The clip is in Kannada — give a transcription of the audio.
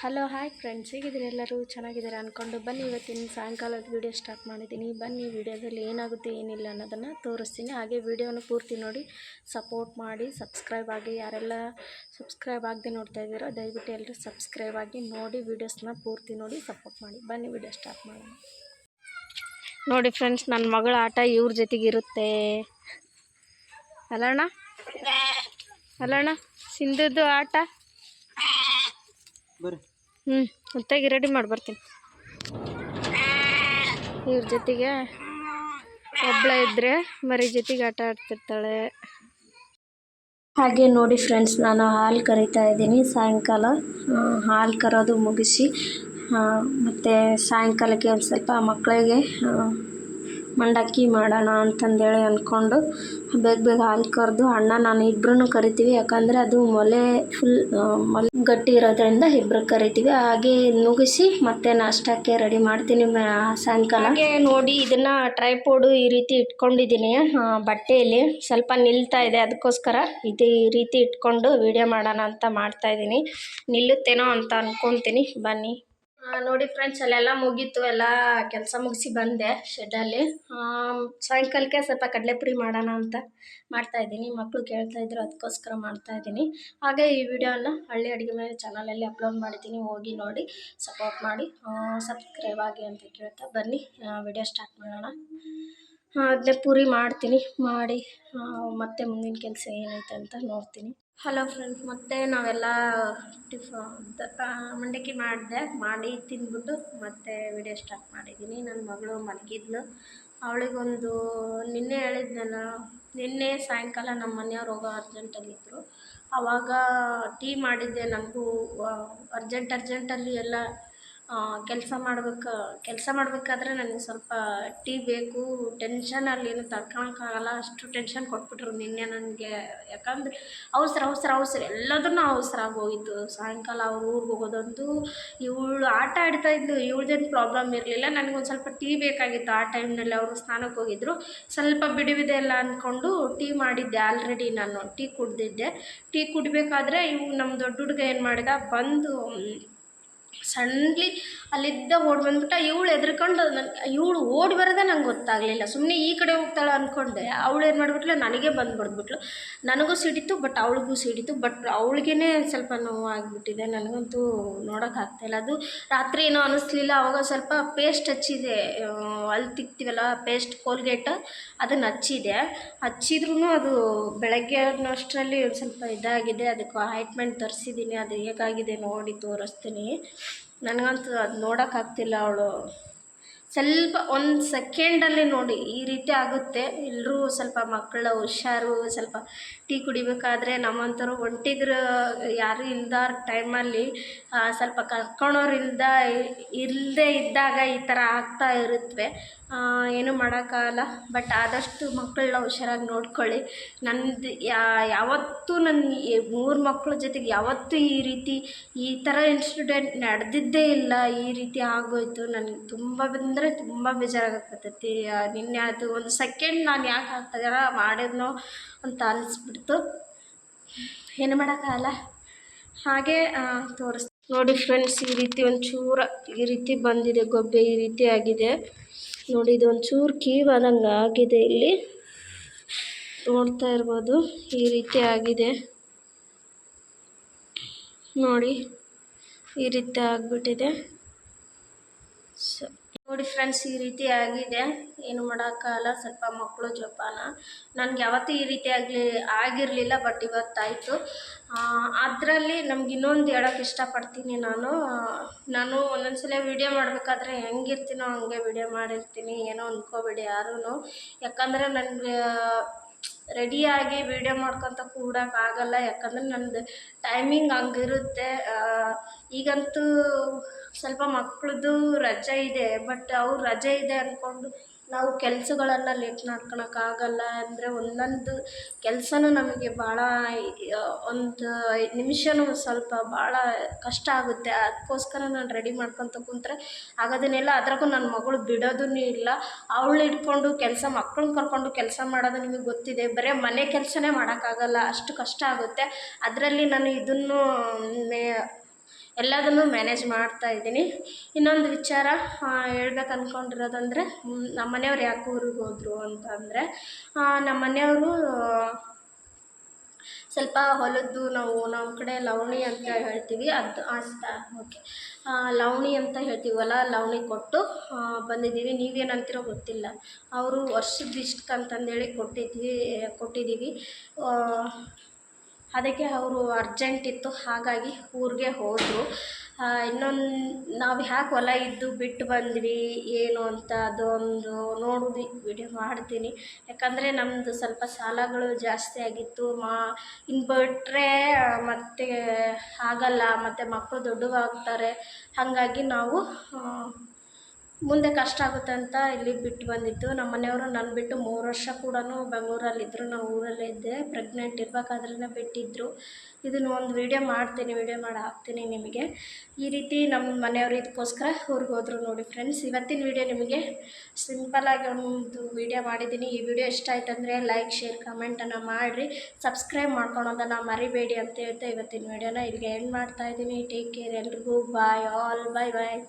ಹಲೋ, ಹಾಯ್ ಫ್ರೆಂಡ್ಸ್ ಹೇಗಿದ್ದೀರಿ ಎಲ್ಲರೂ? ಚೆನ್ನಾಗಿದ್ದಾರೆ ಅಂದ್ಕೊಂಡು ಬನ್ನಿ ಇವತ್ತಿನ ಸಾಯಂಕಾಲದ ವೀಡಿಯೋ ಸ್ಟಾರ್ಟ್ ಮಾಡಿದ್ದೀನಿ. ಬನ್ನಿ ವಿಡಿಯೋದಲ್ಲಿ ಏನಾಗುತ್ತೆ, ಏನಿಲ್ಲ ಅನ್ನೋದನ್ನು ತೋರಿಸ್ತೀನಿ. ಹಾಗೆ ವಿಡಿಯೋನ ಪೂರ್ತಿ ನೋಡಿ ಸಪೋರ್ಟ್ ಮಾಡಿ ಸಬ್ಸ್ಕ್ರೈಬ್ ಆಗಿ, ಯಾರೆಲ್ಲ ಸಬ್ಸ್ಕ್ರೈಬ್ ಆಗದೆ ನೋಡ್ತಾ ಇದ್ದೀರೋ, ದಯವಿಟ್ಟು ಎಲ್ಲರೂ ಸಬ್ಸ್ಕ್ರೈಬ್ ಆಗಿ ನೋಡಿ ವೀಡಿಯೋಸ್ನ ಪೂರ್ತಿ ನೋಡಿ ಸಪೋರ್ಟ್ ಮಾಡಿ. ಬನ್ನಿ ವಿಡಿಯೋ ಸ್ಟಾರ್ಟ್ ಮಾಡೋಣ. ನೋಡಿ ಫ್ರೆಂಡ್ಸ್ ನನ್ನ ಮಗಳ ಆಟ ಇವ್ರ ಜೊತೆಗಿರುತ್ತೆ ಅಲ್ಲಣ್ಣ ಅಲ್ಲಣ್ಣ ಸಿಂಧುದು ಆಟ? ಬರ್ರಿ. ಹ್ಞೂ ಹೊತ್ತಾಗಿ ರೆಡಿ ಮಾಡಿ ಬರ್ತೀನಿ. ಇವ್ರ ಜೊತೆಗೆ ಒಬ್ಳ ಇದ್ದರೆ ಮರಿ ಜೊತೆಗೆ ಆಟ ಆಡ್ತಿರ್ತಾಳೆ. ಹಾಗೆ ನೋಡಿ ಫ್ರೆಂಡ್ಸ್ ನಾನು ಹಾಲು ಕರಿತಾ ಇದ್ದೀನಿ ಸಾಯಂಕಾಲ. ಹಾಲು ಕರೋದು ಮುಗಿಸಿ ಮತ್ತು ಸಾಯಂಕಾಲಕ್ಕೆ ಒಂದು ಸ್ವಲ್ಪ ಮಕ್ಕಳಿಗೆ ಮಂಡಕ್ಕಿ ಮಾಡೋಣ ಅಂತಂದೇಳಿ ಅಂದ್ಕೊಂಡು ಬೇಗ ಬೇಗ ಹಾಲು ಕರೆದು ಅಣ್ಣ, ನಾನು ಇಬ್ಬರೂ ಕರಿತೀವಿ. ಯಾಕಂದರೆ ಅದು ಮೊಲೆ ಫುಲ್ ಮೊಲೆ ಗಟ್ಟಿ ಇರೋದ್ರಿಂದ ಇಬ್ಬರು ಕರಿತೀವಿ. ಹಾಗೆ ಮುಗಿಸಿ ಮತ್ತೆ ನಾಷ್ಟಕ್ಕೆ ರೆಡಿ ಮಾಡ್ತೀನಿ ಸಾಯಂಕಾಲ. ಹಾಗೆ ನೋಡಿ, ಇದನ್ನು ಟ್ರೈಪೋಡು ಈ ರೀತಿ ಇಟ್ಕೊಂಡಿದ್ದೀನಿ ಬಟ್ಟೆಯಲ್ಲಿ. ಸ್ವಲ್ಪ ನಿಲ್ತಾ ಇದೆ ಅದಕ್ಕೋಸ್ಕರ. ಇದು ಈ ರೀತಿ ಇಟ್ಕೊಂಡು ವಿಡಿಯೋ ಮಾಡೋಣ ಅಂತ ಮಾಡ್ತಾಯಿದ್ದೀನಿ ನಿಲ್ಲುತ್ತೇನೋ ಅಂತ ಅಂದ್ಕೊತೀನಿ ಬನ್ನಿ. ನೋಡಿ ಫ್ರೆಂಡ್ಸ್ ಅಲ್ಲೆಲ್ಲ ಮುಗೀತು. ಎಲ್ಲ ಕೆಲಸ ಮುಗಿಸಿ ಬಂದೆ ಶೆಡ್ಡಲ್ಲಿ ಸಾಯಂಕಾಲಕ್ಕೆ ಸ್ವಲ್ಪ ಕಡಲೆಪುರಿ ಮಾಡೋಣ ಅಂತ ಮಾಡ್ತಾ ಇದ್ದೀನಿ. ಮಕ್ಕಳು ಕೇಳ್ತಾ ಇದ್ರು, ಅದಕ್ಕೋಸ್ಕರ ಮಾಡ್ತಾ ಇದ್ದೀನಿ. ಹಾಗೆ ಈ ವಿಡಿಯೋನ ಹಳ್ಳಿ ಅಡುಗೆ ಮೇಲೆ ಚಾನಲಲ್ಲಿ ಅಪ್ಲೋಡ್ ಮಾಡಿದ್ದೀನಿ. ಹೋಗಿ ನೋಡಿ ಸಪೋರ್ಟ್ ಮಾಡಿ ಸಬ್ಸ್ಕ್ರೈಬ್ ಆಗಿ ಅಂತ ಕೇಳ್ತಾ ಬನ್ನಿ. ವಿಡಿಯೋ ಸ್ಟಾರ್ಟ್ ಮಾಡೋಣ. ಅದನ್ನೇ ಪೂರಿ ಮಾಡ್ತೀನಿ, ಮಾಡಿ ಮತ್ತೆ ಮುಂದಿನ ಕೆಲಸ ಏನೈತೆ ಅಂತ ನೋಡ್ತೀನಿ. ಹಲೋ ಫ್ರೆಂಡ್ಸ್, ಮತ್ತೆ ನಾವೆಲ್ಲ ಟಿಫ ಮಂಡಕ್ಕಿ ಮಾಡಿದೆ. ಮಾಡಿ ತಿಂದ್ಬಿಟ್ಟು ಮತ್ತೆ ವಿಡಿಯೋ ಸ್ಟಾರ್ಟ್ ಮಾಡಿದ್ದೀನಿ. ನನ್ನ ಮಗಳು ಮಲಗಿದ್ಲು. ಅವಳಿಗೊಂದು ನಿನ್ನೆ ಹೇಳಿದ್ನಲ್ಲ, ನಿನ್ನೆ ಸಾಯಂಕಾಲ ನಮ್ಮ ಮನೆಯವ್ರು ಹೋಗೋ ಅರ್ಜೆಂಟಲ್ಲಿದ್ದರು ಆವಾಗ ಟೀ ಮಾಡಿದ್ದೆ. ನನಗೂ ಅರ್ಜೆಂಟ್ ಅರ್ಜೆಂಟಲ್ಲಿ ಎಲ್ಲ ಕೆಲಸ ಮಾಡ್ಬೇಕು, ಕೆಲಸ ಮಾಡಬೇಕಾದ್ರೆ ನನಗೆ ಸ್ವಲ್ಪ ಟೀ ಬೇಕು. ಟೆನ್ಷನಲ್ಲಿ ಏನು ತಡ್ಕೊಳಕ್ಕಾಗಲ್ಲ. ಅಷ್ಟು ಟೆನ್ಷನ್ ಕೊಟ್ಬಿಟ್ರು ನಿನ್ನೆ ನನಗೆ. ಯಾಕಂದ್ರೆ ಅವಸರ ಅವಸರ ಅವಸರ. ಎಲ್ಲದನ್ನೂ ಅವಸರ ಆಗೋಗಿತ್ತು ಸಾಯಂಕಾಲ ಅವ್ರ ಊರಿಗೆ ಹೋಗೋದಂತೂ ಇವಳು ಆಟ ಆಡ್ತಾ ಇದ್ದು ಇವಳ್ದೇನು ಪ್ರಾಬ್ಲಮ್ ಇರಲಿಲ್ಲ. ನನಗೊಂದು ಸ್ವಲ್ಪ ಟೀ ಬೇಕಾಗಿತ್ತು. ಆ ಟೈಮ್ನಲ್ಲಿ ಅವರು ಸ್ನಾನಕ್ಕೆ ಹೋಗಿದ್ರು. ಸ್ವಲ್ಪ ಬಿಡುವಿದೆ ಎಲ್ಲ ಅಂದ್ಕೊಂಡು ಟೀ ಮಾಡಿದ್ದೆ ಆಲ್ರೆಡಿ ನಾನು. ಟೀ ಕುಡ್ದಿದ್ದೆ. ಟೀ ಕುಡಿಬೇಕಾದ್ರೆ ಇವು ನಮ್ಮ ದೊಡ್ಡ ಹುಡುಗ ಏನು ಮಾಡಿದ? ಬಂದು ಸಣ್ಣಲಿ ಅಲ್ಲಿದ್ದ ಓಡಿ ಬಂದ್ಬಿಟ್ಟ ಇವಳು ಎದ್ರಕೊಂಡು ನನ್ನ ಇವಳು ಓಡಿ ಬರೋದೇ ನಂಗೆ ಗೊತ್ತಾಗಲಿಲ್ಲ. ಸುಮ್ಮನೆ ಈ ಕಡೆ ಹೋಗ್ತಾಳೆ ಅಂದ್ಕೊಂಡೆ ಅವಳು ಏನು ಮಾಡಿಬಿಟ್ಲು, ನನಗೆ ಬಂದು ನನಗೂ ಸಿಡಿತು ಬಟ್ ಅವಳಿಗೂ ಸಿಡಿತು ಬಟ್ ಅವಳಿಗೇ ಸ್ವಲ್ಪ ನೋವು ಆಗಿಬಿಟ್ಟಿದೆ ನನಗಂತೂ ನೋಡೋಕ್ಕಾಗ್ತಾಯಿಲ್ಲ ಅದು ರಾತ್ರಿ ಏನೋ ಅನ್ನಿಸ್ಲಿಲ್ಲ ಅವಾಗ ಸ್ವಲ್ಪ ಪೇಸ್ಟ್ ಹಚ್ಚಿದೆ. ಅಲ್ಲಿ ತಿಕ್ತೀವಲ್ಲ, ಪೇಸ್ಟ್ ಕೋಲ್ಗೇಟ್, ಅದನ್ನು ಹಚ್ಚಿದೆ. ಹಚ್ಚಿದ್ರೂ ಅದು ಬೆಳಗ್ಗೆ ಅನ್ನೋಷ್ಟರಲ್ಲಿ ಸ್ವಲ್ಪ ಇದಾಗಿದೆ. ಅದಕ್ಕೆ ಆಯಿಂಟ್ಮೆಂಟ್ ತರಿಸಿದ್ದೀನಿ ಅದು ಹೇಗಾಗಿದೆ ನೋಡಿ ತೋರಿಸ್ತೀನಿ. ನನಗಂತೂ ಅದು ನೋಡೋಕ್ಕಾಗ್ತಿಲ್ಲ ಅವಳು. ಸ್ವಲ್ಪ ಒಂದು ಸೆಕೆಂಡಲ್ಲಿ ನೋಡಿ, ಈ ರೀತಿ ಆಗುತ್ತೆ. ಎಲ್ಲರೂ ಸ್ವಲ್ಪ ಮಕ್ಕಳ ಹುಷಾರು, ಸ್ವಲ್ಪ ಟೀ ಕುಡಿಬೇಕಾದ್ರೆ ನಮ್ಮಂಥವ್ರು ಒಂಟಿದ್ರು, ಯಾರು ಇಲ್ದಾರ ಟೈಮಲ್ಲಿ ಸ್ವಲ್ಪ ಕರ್ಕೊಳೋರಿಂದ ಇಲ್ಲದೇ ಇದ್ದಾಗ ಈ ಥರ ಆಗ್ತಾ ಇರುತ್ತವೆ ಏನೂ ಮಾಡೋಕ್ಕಾಗಲ್ಲ. ಬಟ್ ಆದಷ್ಟು ಮಕ್ಕಳನ್ನ ಹುಷಾರಾಗಿ ನೋಡ್ಕೊಳ್ಳಿ. ನಂದು ಯಾವತ್ತೂ ನನ್ನ ಮೂರು ಮಕ್ಕಳ ಜೊತೆಗೆ ಯಾವತ್ತೂ ಈ ರೀತಿ, ಈ ಥರ ಇನ್ಸಿಡೆಂಟ್ ನಡೆದಿದ್ದೇ ಇಲ್ಲ. ಈ ರೀತಿ ಆಗೋಯ್ತು. ನನಗೆ ತುಂಬ ಬಂದರೆ ತುಂಬ ಬೇಜಾರಾಗತ್ತೈತಿ ನಿನ್ನೆ ಅದು ಒಂದು ಸೆಕೆಂಡ್ ನಾನು ಯಾಕೆ ಆ ಮಾಡಿದ್ನೋ ಅಂತ ಅನಿಸ್ಬಿಡ್ತು. ಏನು ಮಾಡೋಕ್ಕಾಗಲ್ಲ. ಹಾಗೆ ತೋರಿಸ್. ನೋಡಿ ಫ್ರೆಂಡ್ಸ್ ಈ ರೀತಿ ಒಂಚೂರು ಈ ರೀತಿ ಬಂದಿದೆ, ಗೊಬ್ಬೆ ಈ ರೀತಿ ಆಗಿದೆ. ನೋಡಿ, ಇದು ಒಂಚೂರು ಕೀವಾದಂಗೆ ಆಗಿದೆ ಇಲ್ಲಿ. ನೋಡ್ತಾ ಇರ್ಬೋದು, ಈ ರೀತಿ ಆಗಿದೆ. ನೋಡಿ, ಈ ರೀತಿ ಆಗಿಬಿಟ್ಟಿದೆ. ಸ ನೋಡಿ ಫ್ರೆಂಡ್ಸ್ ಈ ರೀತಿ ಆಗಿದೆ. ಏನು ಮಾಡೋಕ್ಕಾಗಲ್ಲ, ಸ್ವಲ್ಪ ಮಕ್ಕಳು ಜೋಪಾನ. ನನಗೆ ಯಾವತ್ತೂ ಈ ರೀತಿ ಆಗಲಿ, ಆಗಿರಲಿಲ್ಲ ಬಟ್ ಇವತ್ತಾಯಿತು. ಅದರಲ್ಲಿ ನಮ್ಗೆ ಇನ್ನೊಂದು ಹೇಳೋಕ್ಕೆ ಇಷ್ಟಪಡ್ತೀನಿ ನಾನು. ನಾನು ಒಂದೊಂದ್ಸಲ ವಿಡಿಯೋ ವೀಡಿಯೋ ಮಾಡಬೇಕಾದ್ರೆ ಹೆಂಗಿರ್ತೀನೋ ಹಂಗೆ ವೀಡಿಯೋ ಮಾಡಿರ್ತೀನಿ. ಏನೋ ಅಂದ್ಕೋಬೇಡಿ ಯಾರೂ ಯಾಕಂದರೆ ನನಗೆ ರೆಡಿಯಾಗಿ ವೀಡಿಯೋ ಮಾಡ್ಕೊತ ಕೂಡಕ್ಕೆ ಆಗಲ್ಲ. ಯಾಕಂದ್ರೆ ನನ್ನದು ಟೈಮಿಂಗ್ ಹಂಗಿರುತ್ತೆ. ಈಗಂತೂ ಸ್ವಲ್ಪ ಮಕ್ಳದ್ದು ರಜೆ ಇದೆ. ಬಟ್ ಅವ್ರು ರಜೆ ಇದೆ ಅಂದ್ಕೊಂಡು ನಾವು ಕೆಲಸಗಳನ್ನ ಲೇಟ್ ಮಾಡ್ಕೊಳಕ್ಕಾಗಲ್ಲ ಅಂದರೆ ಒಂದೊಂದು ಕೆಲಸನೂ ನಮಗೆ ಭಾಳ ಒಂದು ಐದು ನಿಮಿಷನೂ ಸ್ವಲ್ಪ ಭಾಳ ಕಷ್ಟ ಆಗುತ್ತೆ. ಅದಕ್ಕೋಸ್ಕರ ನಾನು ರೆಡಿ ಮಾಡ್ಕೊತ ಕುಂತ್ರೆ ಆಗೋದನ್ನೆಲ್ಲ ಅದ್ರಾಗೂ ನನ್ನ ಮಗಳು ಬಿಡೋದೂ ಇಲ್ಲ. ಅವಳು ಇಟ್ಕೊಂಡು ಕೆಲಸ ಮಕ್ಕಳನ್ನ ಕರ್ಕೊಂಡು ಕೆಲಸ ಮಾಡೋದು ನಿಮಗೆ ಗೊತ್ತಿದೆ. ಬರೀ ಮನೆ ಕೆಲಸನೇ ಮಾಡೋಕ್ಕಾಗಲ್ಲ. ಅಷ್ಟು ಕಷ್ಟ ಆಗುತ್ತೆ. ಅದರಲ್ಲಿ ನಾನು ಇದನ್ನು, ಮೇ ಎಲ್ಲದನ್ನು ಮ್ಯಾನೇಜ್ ಮಾಡ್ತಾ ಇದ್ದೀನಿ. ಇನ್ನೊಂದು ವಿಚಾರ ಹೇಳ್ಬೇಕು ಅಂದ್ಕೊಂಡಿರೋದಂದರೆ ನಮ್ಮ ಮನೆಯವ್ರು ಯಾಕೆ ಊರಿಗೆ ಹೋದ್ರು ಅಂತ ಅಂದರೆ ನಮ್ಮ ಮನೆಯವರು ಸ್ವಲ್ಪ ಹೊಲದ್ದು ನಾವು ನಮ್ಮ ಕಡೆ ಲವಣಿ ಅಂತ ಹೇಳ್ತೀವಿ. ಅದು ಅಷ್ಟ ಓಕೆ. ಲವಣಿ ಅಂತ ಹೇಳ್ತೀವಲ್ಲ ಲವಣಿ ಕೊಟ್ಟು ಬಂದಿದ್ದೀವಿ. ನೀವೇನಂತಿರೋ ಗೊತ್ತಿಲ್ಲ. ಅವರು ವರ್ಷದ ಇಷ್ಟಕ್ಕಂತಂದೇಳಿ ಕೊಟ್ಟಿದ್ವಿ, ಕೊಟ್ಟಿದ್ದೀವಿ. ಅದಕ್ಕೆ ಅವರು ಅರ್ಜೆಂಟ್ ಇತ್ತು. ಹಾಗಾಗಿ ಊರಿಗೆ ಹೋದರು. ಇನ್ನೊಂದು, ನಾವು ಯಾಕೆ ಹೊಲ ಇದ್ದು ಬಿಟ್ಟು ಬಂದ್ವಿ, ಏನು ಅಂತ ಅದೊಂದು ನೋಡಿ ವಿಡಿಯೋ ಮಾಡ್ತೀನಿ. ಯಾಕಂದರೆ ನಮ್ಮದು ಸ್ವಲ್ಪ ಸಾಲಗಳು ಜಾಸ್ತಿ ಆಗಿತ್ತು. ಮಾ ಇನ್ನು ಬಿಟ್ಟರೆ ಮತ್ತೆ ಆಗಲ್ಲ, ಮತ್ತು ಮಕ್ಕಳು ದೊಡ್ಡವಾಗ್ತಾರೆ. ಹಾಗಾಗಿ ನಾವು ಮುಂದೆ ಕಷ್ಟ ಆಗುತ್ತೆ ಅಂತ ಇಲ್ಲಿ ಬಿಟ್ಟು ಬಂದಿದ್ದು. ನಮ್ಮ ಮನೆಯವರು ನನ್ನ ಬಿಟ್ಟು ಮೂರು ವರ್ಷ ಕೂಡ ಬೆಂಗ್ಳೂರಲ್ಲಿದ್ದರು ನಾವು ಊರಲ್ಲೇ ಇದ್ದೆ. ಪ್ರೆಗ್ನೆಂಟ್ ಇರಬೇಕಾದ್ರೇ ಬಿಟ್ಟಿದ್ದರು ಇದನ್ನು ಒಂದು ವೀಡಿಯೋ ಮಾಡ್ತೀನಿ ವೀಡಿಯೋ ಮಾಡಿ ಹಾಕ್ತೀನಿ ನಿಮಗೆ. ಈ ರೀತಿ ನಮ್ಮ ಮನೆಯವರು ಇದಕ್ಕೋಸ್ಕರ ಊರಿಗೆ ಹೋದರು ನೋಡಿ ಫ್ರೆಂಡ್ಸ್ ಇವತ್ತಿನ ವೀಡಿಯೋ ನಿಮಗೆ ಸಿಂಪಲ್ಲಾಗಿ ಒಂದು ವೀಡಿಯೋ ಮಾಡಿದ್ದೀನಿ. ಈ ವಿಡಿಯೋ ಇಷ್ಟ ಆಯ್ತು ಅಂದರೆ ಲೈಕ್ ಶೇರ್ ಕಮೆಂಟನ್ನು ಮಾಡಿರಿ. ಸಬ್ಸ್ಕ್ರೈಬ್ ಮಾಡ್ಕೊಳೋದನ್ನು ಮರಿಬೇಡಿ ಅಂತ ಹೇಳ್ತಾ ಇವತ್ತಿನ ವೀಡಿಯೋನ ಇಲ್ಲಿಗೆ ಎಂಡ್ ಮಾಡ್ತಾಯಿದ್ದೀನಿ ಟೇಕ್ ಕೇರ್ ಎಲ್ರಿಗೂ. ಬಾಯ್ ಆಲ್ ಬಾಯ್ ಬಾಯ್